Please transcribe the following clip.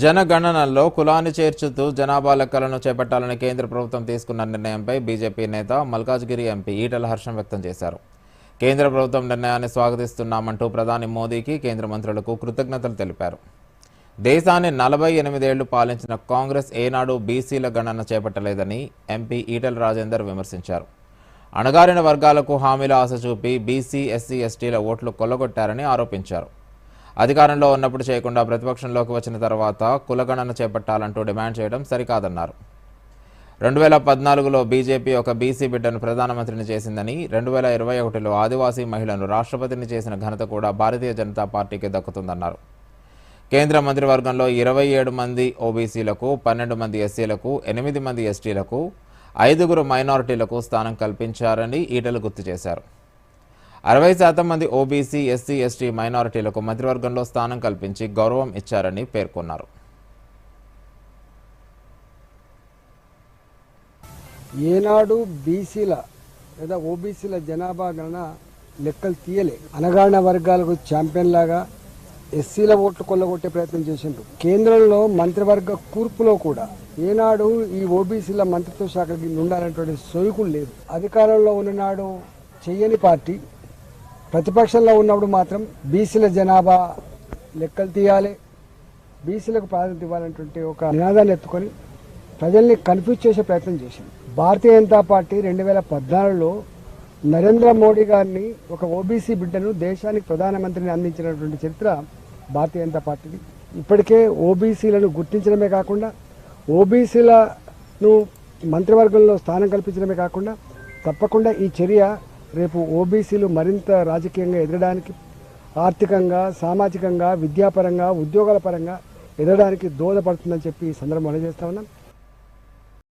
జనగణనలో కులాన్ని చేర్చుతూ జనాభా లెక్కలను చేపట్టాలని కేంద్ర ప్రభుత్వం తీసుకున్న నిర్ణయంపై బీజేపీ నేత మల్కాజ్గిరి ఎంపీ ఈటల హర్షం వ్యక్తం చేశారు. కేంద్ర ప్రభుత్వం నిర్ణయాన్ని స్వాగతిస్తున్నామంటూ ప్రధాని మోదీకి కేంద్ర మంత్రులకు కృతజ్ఞతలు తెలిపారు. దేశాన్ని నలభై ఎనిమిదేళ్ళు పాలించిన కాంగ్రెస్ ఏనాడు బీసీల గణన చేపట్టలేదని ఎంపీ ఈటల రాజేందర్ విమర్శించారు. అణగారిన వర్గాలకు హామీల ఆశ చూపి బీసీ ఎస్సీ ఎస్టీల ఓట్లు కొల్లగొట్టారని ఆరోపించారు. అధికారంలో ఉన్నప్పుడు చేయకుండా ప్రతిపక్షంలోకి వచ్చిన తర్వాత కులగణన చేపట్టాలంటూ డిమాండ్ చేయడం సరికాదన్నారు. రెండు వేల పద్నాలుగులో బీజేపీ ఒక బీసీ బిడ్డను ప్రధానమంత్రిని చేసిందని రెండు వేల ఇరవై ఒకటిలో ఆదివాసీ మహిళను రాష్ట్రపతిని చేసిన ఘనత కూడా భారతీయ జనతా పార్టీకి దక్కుతుందన్నారు. కేంద్ర మంత్రివర్గంలో ఇరవై ఏడు మంది ఓబీసీలకు పన్నెండు మంది ఎస్సీలకు ఎనిమిది మంది ఎస్టీలకు ఐదుగురు మైనారిటీలకు స్థానం కల్పించారని ఈటలు గుర్తు చేశారు. అరవై శాతం మంది ఓబీసీ ఎస్సీ ఎస్టీ మైనారిటీలకు మంత్రివర్గంలో స్థానం కల్పించి గౌరవం ఇచ్చారని పేర్కొన్నారు. ఏనాడు బీసీల లేదా ఓబీసీల జనాభా గణన లెక్కలు తీయలే. అనగారిన వర్గాలకు ఛాంపియన్ లాగా ఎస్సీల ఓట్లు కొల్లగొట్టే ప్రయత్నం చేసిండ్రు. కేంద్రంలో మంత్రివర్గ కూర్పులో కూడా ఏనాడు ఈ ఓబీసీల మంత్రిత్వ శాఖకి ఉండాలనేటువంటి సోయకులు లేదు. అధికారంలో ఉన్ననాడు చెయ్యని పార్టీ ప్రతిపక్షంలో ఉన్నప్పుడు మాత్రం బీసీల జనాభా లెక్కలు తీయాలి. బీసీలకు ప్రాధాన్యత ఇవ్వాలనేటువంటి ఒక నినాదాన్ని ఎత్తుకొని ప్రజల్ని కన్ఫ్యూజ్ చేసే ప్రయత్నం చేసింది భారతీయ జనతా పార్టీ రెండు వేల పద్నాలుగులో నరేంద్ర మోడీ గారిని ఒక ఓబీసీ బిడ్డను దేశానికి ప్రధానమంత్రిని అందించినటువంటి చరిత్ర భారతీయ జనతా పార్టీది. ఇప్పటికే ఓబీసీలను గుర్తించడమే కాకుండా ఓబీసీలను మంత్రివర్గంలో స్థానం కల్పించడమే కాకుండా తప్పకుండా ఈ చర్య రేపు ఓబీసీలు మరింత రాజకీయంగా ఎదగడానికి ఆర్థికంగా సామాజికంగా విద్యాపరంగా ఉద్యోగాల పరంగా ఎదగడానికి దోహదపడుతుందని చెప్పి ఈ సందర్భంలో చేస్తా ఉన్నాం.